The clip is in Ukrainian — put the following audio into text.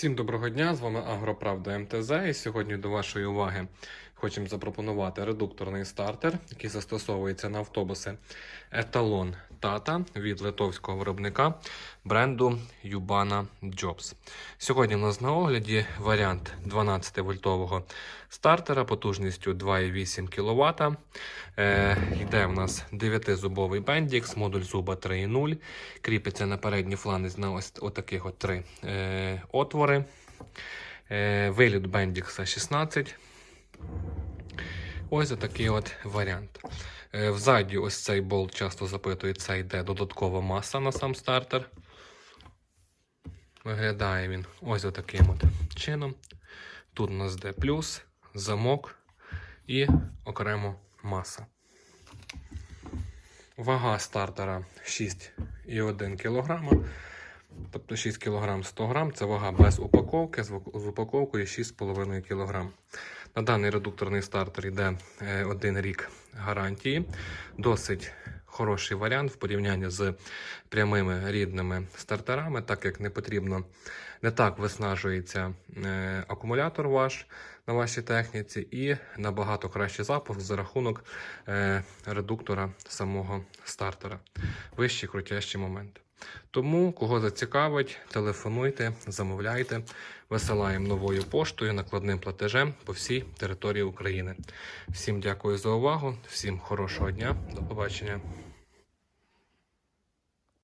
Всім доброго дня! З вами Агроправда МТЗ. І сьогодні до вашої уваги хочемо запропонувати редукторний стартер, який застосовується на автобуси еталон Tata від литовського виробника бренду Yubana Jobs. Сьогодні у нас на огляді варіант 12-вольтового стартера потужністю 2,8 кВт. Е, йде у нас 9-зубовий бендікс, модуль зуба 3,0. Кріпиться на передній фланець на ось отаких от три е, отвори. Е, виліт бендікса 16. Ось такий от варіант. Е, Взаді ось цей болт часто запитують, це йде додаткова маса на сам стартер. Виглядає він ось таким от чином. Тут у нас йде плюс, замок і окремо маса. Вага стартера 6,1 кг. Тобто 6 кг 100 г це вага без упаковки, з упаковкою 6,5 кг. На даний редукторний стартер йде е, один рік гарантії. Досить хороший варіант в порівнянні з прямими рідними стартерами, так як не потрібно, не так виснажується е, акумулятор ваш на вашій техніці, і набагато кращий запуск за рахунок е, редуктора самого стартера. Вищий крутящий момент. Тому, кого зацікавить, телефонуйте, замовляйте, висилаємо новою поштою, накладним платежем по всій території України. Всім дякую за увагу, всім хорошого дня, до побачення.